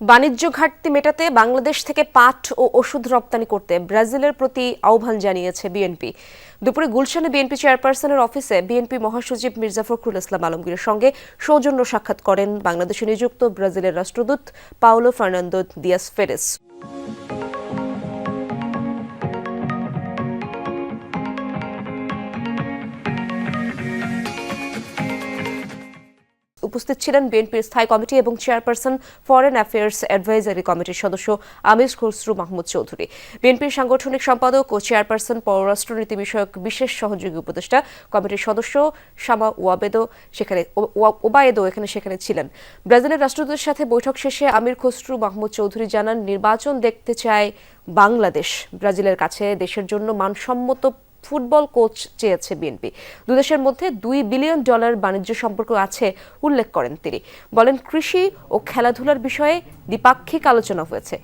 বাণিজ্য ঘাটতি মেটাতে বাংলাদেশ থেকে পাট ও ওষুধ রপ্তানি করতে ব্রাজিলের প্রতি আহ্বান জানিয়েছে বিএনপি দুপুরে গুলশানে বিএনপি চেয়ারপারসনের অফিসে বিএনপি মহাসচিব মির্জা ফখরুল ইসলাম আলমগীরের সঙ্গে সৌজন্য সাক্ষাৎ করেন বাংলাদেশে নিযুক্ত ব্রাজিলের রাষ্ট্রদূত পাওলো ফার্নান্দো দিয়াস ফেরেস। উপস্থিত ছিলেন বিএনপির স্থায়ী কমিটি এবং চেয়ারপারসন ফরেন অ্যাফেয়ার্স অ্যাডভাইজারি কমিটির সদস্য আমির খসরু মাহমুদ চৌধুরী। বিএনপির সাংগঠনিক সম্পাদক ও চেয়ারপারসন পররাষ্ট্রনীতি বিষয়ক বিশেষ সহযোগী উপদেষ্টা কমিটির সদস্য শামা ওয়াবেদো সেখানে ও- ওয়া- ওবায়েদো এখানে সেখানে ছিলেন। ব্রাজিলের রাষ্ট্রদূতের সাথে বৈঠক শেষে আমির খসরু মাহমুদ চৌধুরী জানান, নির্বাচন দেখতে চায় বাংলাদেশ। ব্রাজিলের কাছে দেশের জন্য মানসম্মত ফুটবল কোচ চেয়েছে বিএনপি। দুদেশের মধ্যে দুই বিলিয়ন ডলার বাণিজ্য সম্পর্ক আছে, উল্লেখ করেন তিনি। বলেন, কৃষি ও খেলাধুলার বিষয়ে দ্বিপাক্ষিক আলোচনা হয়েছে।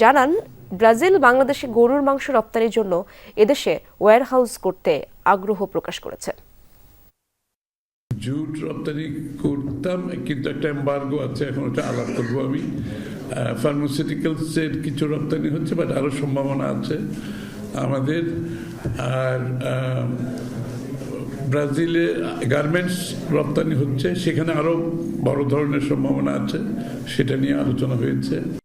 জানান, ব্রাজিল বাংলাদেশে গরুর মাংস রপ্তানির জন্য এদেশে ওয়্যারহাউস করতে আগ্রহ প্রকাশ করেছে। জুট রপ্তানি করতাম, কিন্তু একটা এম্বার্গো আছে, এখন ওটা আলাপ করব আমি। ফার্মাসিউটিক্যালসের কিছু রপ্তানি হচ্ছে বাট আরও সম্ভাবনা আছে। আমাদের আর ব্রাজিলে গার্মেন্টস রপ্তানি হচ্ছে, সেখানে আরও বড় ধরনের সম্ভাবনা আছে, সেটা নিয়ে আলোচনা হয়েছে।